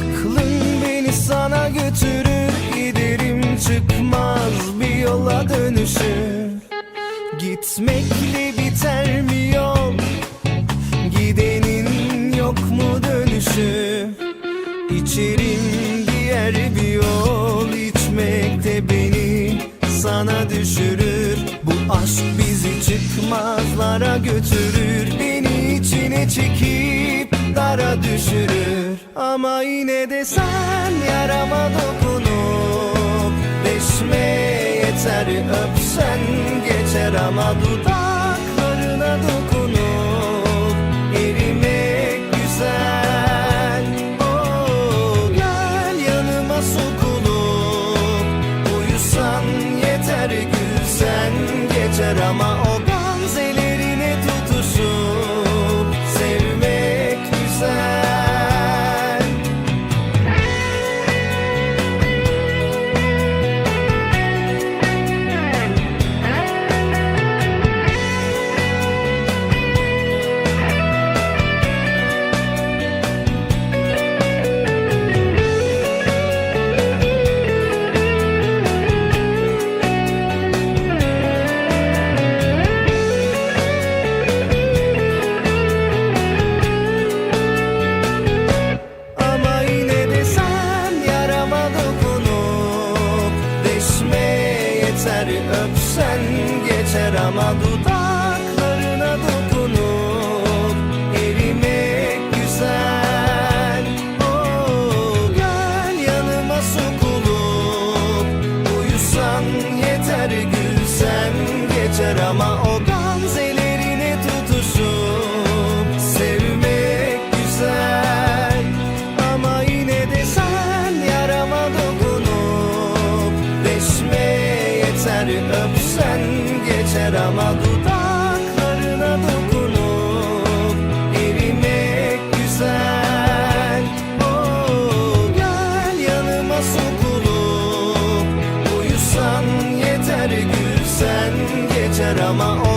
Aklım beni sana götürür Giderim çıkmaz bir yola dönüşür Gitmekle biter mi yol? Gidenin yok mu dönüşü? İçerim diğer bir yol içmekte beni sana düşürür. Bu aşk bizi çıkmazlara götürür Beni içine çekip dara düşürür. Ama yine de sen yarama dokunup Deşme yeter öpsen geçer ama dudaklarına dokunup Erimek güzel Oh gel yanıma sokulup Uyusan yeter gülsen geçer ama o Deşme yeter öpsen geçer ama dudaklarına dokunup Erimek güzel Oh gel yanıma sokulup Uyusan yeter gülsen geçer ama o gamzelerine Elleri öpsen geçer ama dudaklarına dokunup erimek güzel. Oh, Gel yanıma sokulup uyusan yeter gülsen geçer ama o